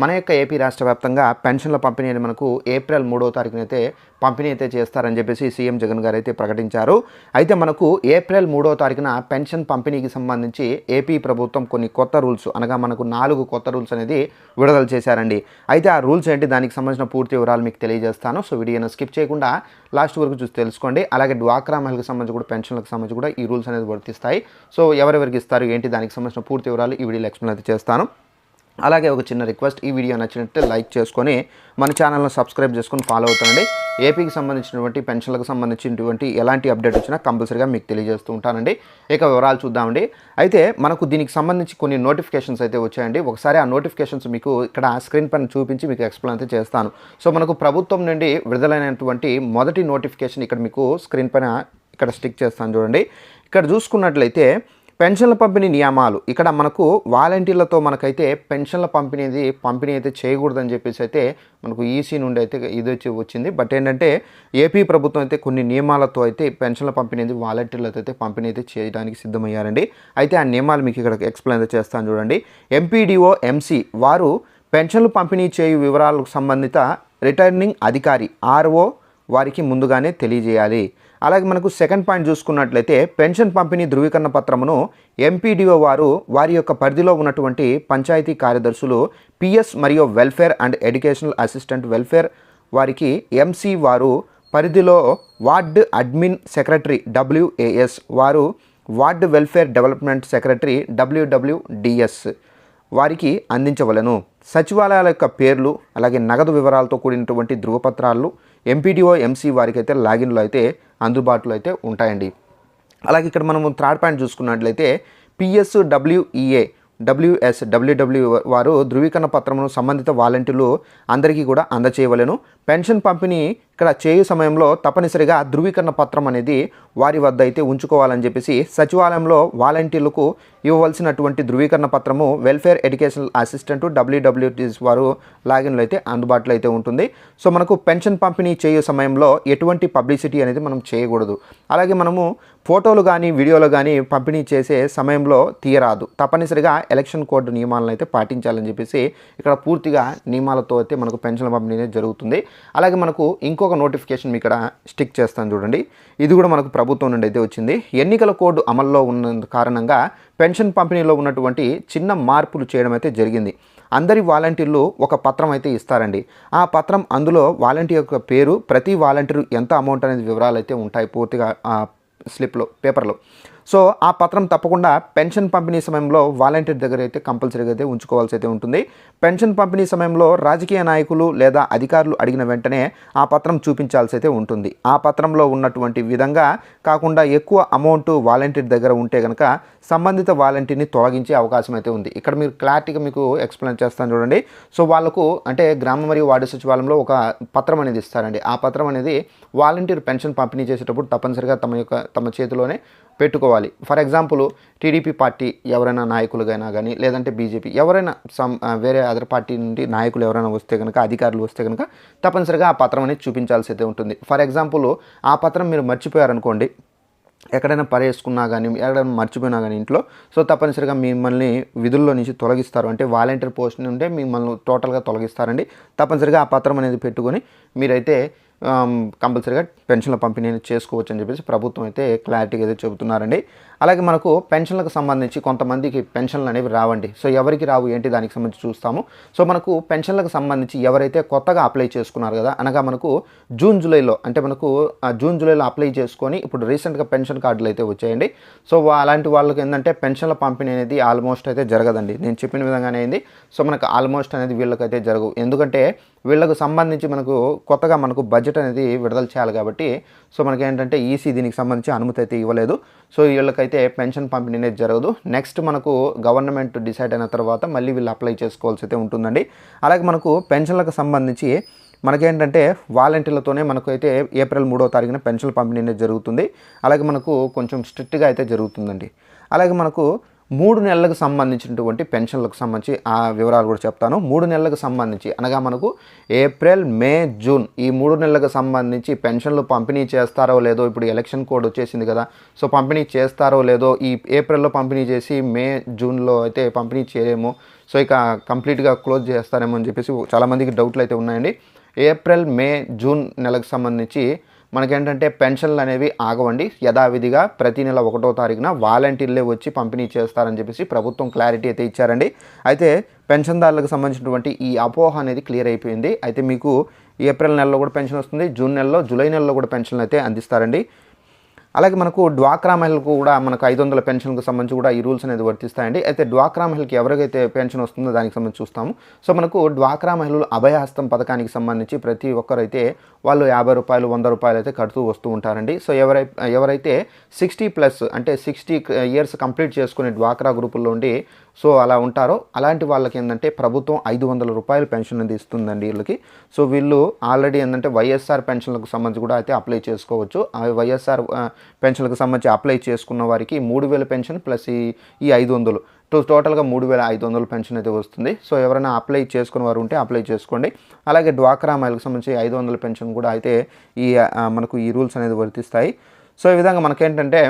మన యొక్క ఏపీ రాష్ట్ర వ్యాప్తంగా పెన్షన్ల పంపిణీ మనకు ఏప్రిల్ మూడో తారీఖునైతే పంపిణీ అయితే చేస్తారని చెప్పేసి సీఎం జగన్ గారు అయితే ప్రకటించారు. అయితే మనకు ఏప్రిల్ మూడో తారీఖున పెన్షన్ పంపిణీకి సంబంధించి ఏపీ ప్రభుత్వం కొన్ని కొత్త రూల్స్ అనగా మనకు నాలుగు కొత్త రూల్స్ అనేది విడుదల చేశారండి. అయితే ఆ రూల్స్ ఏంటి? దానికి సంబంధించిన పూర్తి వివరాలు మీకు తెలియజేస్తాను. సో వీడియోను స్కిప్ చేయకుండా లాస్ట్ వరకు చూసి తెలుసుకోండి. అలాగే డ్వాక్రా మహిళకు సంబంధించి కూడా పెన్షన్లకు సంబంధించి కూడా ఈ రూల్స్ అనేది వర్తిస్తాయి. సో ఎవరెవరికి ఇస్తారు? ఏంటి? దానికి సంబంధించిన పూర్తి వివరాలు ఈ వీడియోలో ఎక్స్ప్లెయిన్ అయితే చేస్తాను. అలాగే ఒక చిన్న రిక్వెస్ట్ ఈ వీడియో నచ్చినట్టే లైక్ చేసుకొని మన ఛానల్ను సబ్స్క్రైబ్ చేసుకొని ఫాలో అవుతానండి ఏపీకి సంబంధించినటువంటి పెన్షన్లకు సంబంధించినటువంటి ఎలాంటి అప్డేట్ వచ్చినా కంపల్సరీగా మీకు తెలియజేస్తూ ఉంటానండి. ఇక వివరాలు చూద్దామండి. అయితే మనకు దీనికి సంబంధించి కొన్ని నోటిఫికేషన్స్ అయితే వచ్చాయండి. ఒకసారి ఆ నోటిఫికేషన్స్ మీకు ఇక్కడ స్క్రీన్ పైన చూపించి మీకు ఎక్స్ప్లెయిన్ అయితే చేస్తాను. సో మనకు ప్రభుత్వం నుండి విడుదలైనటువంటి మొదటి నోటిఫికేషన్ ఇక్కడ మీకు స్క్రీన్ పైన ఇక్కడ స్టిక్ చేస్తాను చూడండి. ఇక్కడ చూసుకున్నట్లయితే పెన్షన్ల పంపిణీ నియమాలు. ఇక్కడ మనకు వాలంటీర్లతో మనకైతే పెన్షన్ల పంపిణీ అనేది పంపిణీ అయితే చేయకూడదని చెప్పేసి అయితే మనకు ఈసీ నుండి అయితే ఇది వచ్చి వచ్చింది. బట్ ఏంటంటే ఏపీ ప్రభుత్వం అయితే కొన్ని నియమాలతో అయితే పెన్షన్ల పంపిణీ వాలంటీర్లతో అయితే పంపిణీ అయితే చేయడానికి సిద్ధమయ్యారండి. అయితే ఆ నియమాలు మీకు ఇక్కడ ఎక్స్ప్లెయిన్ అయితే చేస్తాను చూడండి. ఎంపీడీఓ ఎంసీ వారు పెన్షన్లు పంపిణీ చేయు వివరాలకు సంబంధిత రిటర్నింగ్ అధికారి ఆర్ఓ వారికి ముందుగానే తెలియజేయాలి. అలాగే మనకు సెకండ్ పాయింట్ చూసుకున్నట్లయితే పెన్షన్ పంపిణీ ధృవీకరణ పత్రమును ఎంపీడీఓ వారు వారి యొక్క పరిధిలో ఉన్నటువంటి పంచాయతీ కార్యదర్శులు పిఎస్ మరియు welfare and educational assistant welfare వారికి ఎంసీ వారు పరిధిలో వార్డ్ అడ్మిన్ సెక్రటరీ డబ్ల్యూఏఎస్ వారు ward welfare development secretary WWDS వారికి అందించవలను. సచివాలయాల యొక్క పేర్లు అలాగే నగదు వివరాలతో కూడినటువంటి ధృవపత్రాలు ఎంపీడీఓ ఎంసీ వారికి అయితే లాగిన్లో అయితే అందుబాటులో అయితే ఉంటాయండి. అలాగే ఇక్కడ మనము థర్డ్ పాయింట్ చూసుకున్నట్లయితే పిఎస్ డబ్ల్యూఈఏ డబ్ల్యూఎస్ డబ్ల్యూడబ్ల్యూ వారు ధృవీకరణ పత్రమును సంబంధిత వాలంటీర్లు అందరికీ కూడా అందచేయవలను. పెన్షన్ పంపిణీ ఇక్కడ చేయు సమయంలో తప్పనిసరిగా ధృవీకరణ పత్రం అనేది వారి వద్ద అయితే ఉంచుకోవాలని చెప్పేసి సచివాలయంలో వాలంటీర్లకు ఇవ్వవలసినటువంటి ధృవీకరణ పత్రము వెల్ఫేర్ ఎడ్యుకేషనల్ అసిస్టెంట్ డబ్ల్యూడబ్ల్యూటీస్ వారు లాగిన్లో అయితే అందుబాటులో అయితే ఉంటుంది. సో మనకు పెన్షన్ పంపిణీ చేయు సమయంలో ఎటువంటి పబ్లిసిటీ అనేది మనం చేయకూడదు. అలాగే మనము ఫోటోలు కానీ వీడియోలు కానీ పంపిణీ చేసే సమయంలో తీయరాదు. తప్పనిసరిగా ఎలక్షన్ కోడ్ నియమాలను అయితే పాటించాలని చెప్పేసి ఇక్కడ పూర్తిగా నియమాలతో అయితే మనకు పెన్షన్ పంపిణీ అనేది జరుగుతుంది. అలాగే మనకు ఇంకొక నోటిఫికేషన్ ఇక్కడ స్టిక్ చేస్తాను చూడండి. ఇది కూడా మనకు ప్రభుత్వం నుండి అయితే వచ్చింది. ఎన్నికల కోడ్ అమల్లో ఉన్న కారణంగా పెన్షన్ పంపిణీలో ఉన్నటువంటి చిన్న మార్పులు చేయడం అయితే జరిగింది. అందరి వాలంటీర్లు ఒక పత్రం అయితే ఇస్తారండి. ఆ పత్రం అందులో వాలంటీర్ యొక్క పేరు ప్రతి వాలంటీర్ ఎంత అమౌంట్ అనేది వివరాలు అయితే ఉంటాయి పూర్తిగా స్లిప్లో పేపర్లో. సో ఆ పత్రం తప్పకుండా పెన్షన్ పంపిణీ సమయంలో వాలంటీర్ దగ్గర అయితే కంపల్సరీగా అయితే ఉంచుకోవాల్సి అయితే ఉంటుంది. పెన్షన్ పంపిణీ సమయంలో రాజకీయ నాయకులు లేదా అధికారులు అడిగిన వెంటనే ఆ పత్రం చూపించాల్సి అయితే ఉంటుంది. ఆ పత్రంలో ఉన్నటువంటి విధంగా కాకుండా ఎక్కువ అమౌంట్ వాలంటీర్ దగ్గర ఉంటే కనుక సంబంధిత వాలంటీర్ని తొలగించే అవకాశం అయితే ఉంది. ఇక్కడ మీరు క్లారిటీగా మీకు ఎక్స్ప్లెయిన్ చేస్తాను చూడండి. సో వాళ్ళకు అంటే గ్రామ మరియు వార్డు సచివాలయంలో ఒక పత్రం అనేది ఇస్తారండి. ఆ పత్రం అనేది వాలంటీర్ పెన్షన్ పంపిణీ చేసేటప్పుడు తప్పనిసరిగా తమ యొక్క తమ చేతిలోనే పెట్టుకోవాలి. ఫర్ ఎగ్జాంపుల్ టీడీపీ పార్టీ ఎవరైనా నాయకులుగైనా కానీ లేదంటే బీజేపీ ఎవరైనా సమ్ వేరే అదర్ పార్టీ నుండి నాయకులు ఎవరైనా వస్తే కనుక అధికారులు వస్తే కనుక తప్పనిసరిగా ఆ పత్రం అనేది చూపించాల్సి అయితే ఉంటుంది. ఫర్ ఎగ్జాంపుల్ ఆ పత్రం మీరు మర్చిపోయారనుకోండి ఎక్కడైనా పరేసుకున్నా కానీ ఎక్కడైనా మర్చిపోయినా కానీ ఇంట్లో సో తప్పనిసరిగా మిమ్మల్ని విధుల్లో నుంచి తొలగిస్తారు. అంటే వాలంటీర్ పోస్ట్ నుండే మిమ్మల్ని టోటల్గా తొలగిస్తారండి. తప్పనిసరిగా ఆ పత్రం అనేది పెట్టుకొని మీరైతే కంపల్సరీగా పెన్షన్ల పంపిణీ చేసుకోవచ్చు అని చెప్పేసి ప్రభుత్వం అయితే క్లారిటీగా అయితే చెబుతున్నారండి. అలాగే మనకు పెన్షన్లకు సంబంధించి కొంతమందికి పెన్షన్లు అనేవి రావండి. సో ఎవరికి రావు ఏంటి దానికి సంబంధించి చూస్తాము. సో మనకు పెన్షన్లకు సంబంధించి ఎవరైతే కొత్తగా అప్లై చేసుకున్నారు కదా అనగా మనకు జూన్ జూలైలో అంటే మనకు జూన్ జూలైలో అప్లై చేసుకొని ఇప్పుడు రీసెంట్గా పెన్షన్ కార్డులు అయితే వచ్చాయండి. సో అలాంటి వాళ్ళకి ఏంటంటే పెన్షన్ల పంపిణీ అనేది ఆల్మోస్ట్ అయితే జరగదండి. నేను చెప్పిన విధంగానే అయింది. సో మనకు ఆల్మోస్ట్ అనేది వీళ్ళకైతే జరగవు. ఎందుకంటే వీళ్ళకు సంబంధించి మనకు కొత్తగా మనకు బడ్జెట్ అనేది విడుదల చేయాలి కాబట్టి సో మనకి ఏంటంటే ఈసీ దీనికి సంబంధించి అనుమతి అయితే ఇవ్వలేదు. సో వీళ్ళకైతే పెన్షన్ పంపిణీ అనేది జరగదు. నెక్స్ట్ మనకు గవర్నమెంట్ డిసైడ్ అయిన తర్వాత మళ్ళీ వీళ్ళు అప్లై చేసుకోవాల్సి అయితే ఉంటుందండి. అలాగే మనకు పెన్షన్లకు సంబంధించి మనకేంటంటే వాలంటీర్లతోనే మనకు అయితే ఏప్రిల్ మూడో తారీఖున పెన్షన్ పంపిణీ అనేది జరుగుతుంది. అలాగే మనకు కొంచెం స్ట్రిక్ట్గా అయితే జరుగుతుందండి. అలాగే మనకు మూడు నెలలకు సంబంధించినటువంటి పెన్షన్లకు సంబంధించి ఆ వివరాలు కూడా చెప్తాను. మూడు నెలలకు సంబంధించి అనగా మనకు ఏప్రిల్ మే జూన్ ఈ మూడు నెలలకు సంబంధించి పెన్షన్లు పంపిణీ చేస్తారో లేదో ఇప్పుడు ఎలక్షన్ కోడ్ వచ్చేసింది కదా. సో పంపిణీ చేస్తారో లేదో ఈ ఏప్రిల్లో పంపిణీ చేసి మే జూన్లో అయితే పంపిణీ చేయలేము. సో ఇక కంప్లీట్గా క్లోజ్ చేస్తారేమో అని చెప్పేసి చాలామందికి డౌట్లు అయితే ఉన్నాయండి. ఏప్రిల్ మే జూన్ నెలకు సంబంధించి మనకేంటంటే పెన్షన్లు అనేవి ఆగవండి. యథావిధిగా ప్రతి నెల ఒకటో తారీఖున వాలంటీర్లే వచ్చి పంపిణీ చేస్తారని చెప్పేసి ప్రభుత్వం క్లారిటీ అయితే ఇచ్చారండి. అయితే పెన్షన్దారులకు సంబంధించినటువంటి ఈ అపోహ అనేది క్లియర్ అయిపోయింది. అయితే మీకు ఏప్రిల్ నెలలో కూడా పెన్షన్ వస్తుంది. జూన్ నెలలో జూలై నెలలో కూడా పెన్షన్లు అయితే అందిస్తారండి. అలాగే మనకు డ్వాక్రా మహిళలకు కూడా మనకు ఐదు వందల పెన్షన్కు సంబంధించి కూడా ఈ రూల్స్ అనేది వర్తిస్తాయండి. అయితే డ్వాక్రా మహిళకి ఎవరికైతే పెన్షన్ వస్తుందో దానికి సంబంధించి చూస్తాము. సో మనకు డ్వాక్రా మహిళలు అభయహస్తం పథకానికి సంబంధించి ప్రతి ఒక్కరైతే వాళ్ళు యాభై రూపాయలు వంద రూపాయలు అయితే కడుతూ వస్తూ ఉంటారండి. సో ఎవరై ఎవరైతే సిక్స్టీ ప్లస్ అంటే సిక్స్టీ ఇయర్స్ కంప్లీట్ చేసుకునే డ్వాక్రా గ్రూపుల్లో ఉండి సో అలా ఉంటారో. అలాంటి వాళ్ళకి ఏంటంటే ప్రభుత్వం ఐదు వందల రూపాయలు పెన్షన్ అనేది ఇస్తుందండి వీళ్ళకి. సో వీళ్ళు ఆల్రెడీ ఏంటంటే వైఎస్ఆర్ పెన్షన్లకు సంబంధించి కూడా అయితే అప్లై చేసుకోవచ్చు. ఆ వైఎస్ఆర్ పెన్షన్లకు సంబంధించి అప్లై చేసుకున్న వారికి మూడు వేల పెన్షన్ ప్లస్ ఈ ఈ ఐదు వందలు. టో టోటల్గా మూడు వేల ఐదు వందల పెన్షన్ అయితే వస్తుంది. సో ఎవరైనా అప్లై చేసుకున్న వారు ఉంటే అప్లై చేసుకోండి. అలాగే డ్వాక్రా మహిళకు సంబంధించి ఐదు వందల పెన్షన్ కూడా అయితే ఈ మనకు ఈ రూల్స్ అనేది వర్తిస్తాయి. సో ఈ విధంగా మనకేంటంటే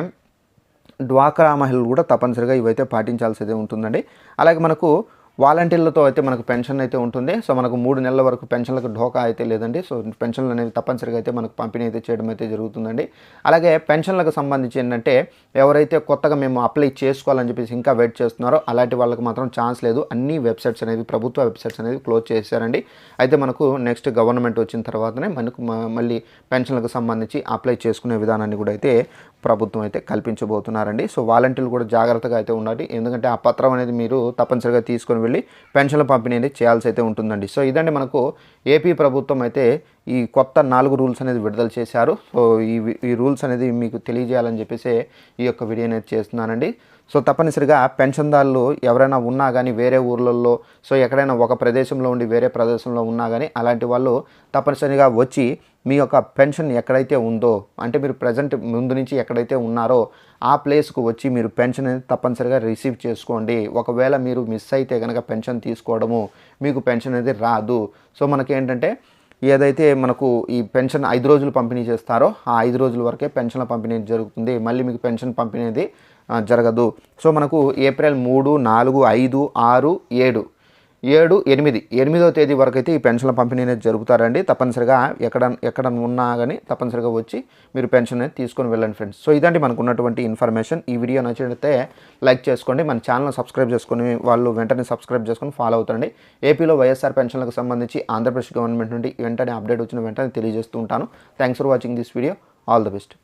డ్వాక్రా మహిళలు కూడా తప్పనిసరిగా ఇవైతే పాటించాల్సి ఉంటుందండి. అలాగే మనకు వాలంటీర్లతో అయితే మనకు పెన్షన్ అయితే ఉంటుంది. సో మనకు మూడు నెలల వరకు పెన్షన్లకు ఢోకా అయితే లేదండి. సో పెన్షన్లు అనేవి తప్పనిసరిగా అయితే మనకు పంపిణీ అయితే చేయడం అయితే జరుగుతుందండి. అలాగే పెన్షన్లకు సంబంధించి ఏంటంటే ఎవరైతే కొత్తగా మేము అప్లై చేసుకోవాలని చెప్పేసి ఇంకా వెయిట్ చేస్తున్నారో అలాంటి వాళ్ళకి మాత్రం ఛాన్స్ లేదు. అన్ని వెబ్సైట్స్ అనేవి ప్రభుత్వ వెబ్సైట్స్ అనేవి క్లోజ్ చేశారండి. అయితే మనకు నెక్స్ట్ గవర్నమెంట్ వచ్చిన తర్వాతనే మనకు మళ్ళీ పెన్షన్లకు సంబంధించి అప్లై చేసుకునే విధానాన్ని కూడా అయితే ప్రభుత్వం అయితే కల్పించబోతున్నారండి. సో వాలంటీర్లు కూడా జాగ్రత్తగా అయితే ఉండాలి ఎందుకంటే ఆ పత్రం అనేది మీరు తప్పనిసరిగా తీసుకొని వెళ్ళి పెన్షన్ల పంపిణీ అనేది చేయాల్సి అయితే ఉంటుందండి. సో ఇదండి మనకు ఏపీ ప్రభుత్వం అయితే ఈ కొత్త నాలుగు రూల్స్ అనేది విడుదల చేశారు. సో ఈ ఈ రూల్స్ అనేది మీకు తెలియజేయాలని చెప్పేసి ఈ యొక్క వీడియో అనేది చేస్తున్నానండి. సో తప్పనిసరిగా పెన్షన్దారులు ఎవరైనా ఉన్నా కానీ వేరే ఊర్లలో సో ఎక్కడైనా ఒక ప్రదేశంలో ఉండి వేరే ప్రదేశంలో ఉన్నా కానీ అలాంటి వాళ్ళు తప్పనిసరిగా వచ్చి మీ యొక్క పెన్షన్ ఎక్కడైతే ఉందో అంటే మీరు ప్రజెంట్ ముందు నుంచి ఎక్కడైతే ఉన్నారో ఆ ప్లేస్కు వచ్చి మీరు పెన్షన్ అనేది తప్పనిసరిగా రిసీవ్ చేసుకోండి. ఒకవేళ మీరు మిస్ అయితే కనుక పెన్షన్ తీసుకోవడము మీకు పెన్షన్ అనేది రాదు. సో మనకేంటంటే ఏదైతే మనకు ఈ పెన్షన్ ఐదు రోజులు పంపిణీ చేస్తారో ఆ ఐదు రోజుల వరకే పెన్షన్ల పంపిణీ జరుగుతుంది. మళ్ళీ మీకు పెన్షన్ పంపిణీ అనేది జరగదు. సో మనకు ఏప్రిల్ మూడు నాలుగు ఐదు ఆరు ఏడు ఏడు ఎనిమిది. ఎనిమిదో తేదీ వరకు అయితే ఈ పెన్షన్ల పంపిణీ అనేది జరుగుతారండి తప్పనిసరిగా ఎక్కడ ఎక్కడ ఉన్నా కానీ తప్పనిసరిగా వచ్చి మీరు పెన్షన్ అనేది తీసుకొని వెళ్ళండి ఫ్రెండ్స్. సో ఇదండి మనకు ఉన్నటువంటి ఇన్ఫర్మేషన్. ఈ వీడియో నచ్చినట్లయితే లైక్ చేసుకోండి. మన ఛానల్ సబ్స్క్రైబ్ చేసుకొని వాళ్ళు వెంటనే సబ్స్క్రైబ్ చేసుకొని ఫాలో అవుతారండి. ఏపీలో వైఎస్ఆర్ పెన్షన్లకు సంబంధించి ఆంధ్రప్రదేశ్ గవర్నమెంట్ నుండి వెంటనే అప్డేట్ వచ్చిన వెంటనే తెలియజేస్తూ ఉంటాను. Thanks for watching this video. All the best.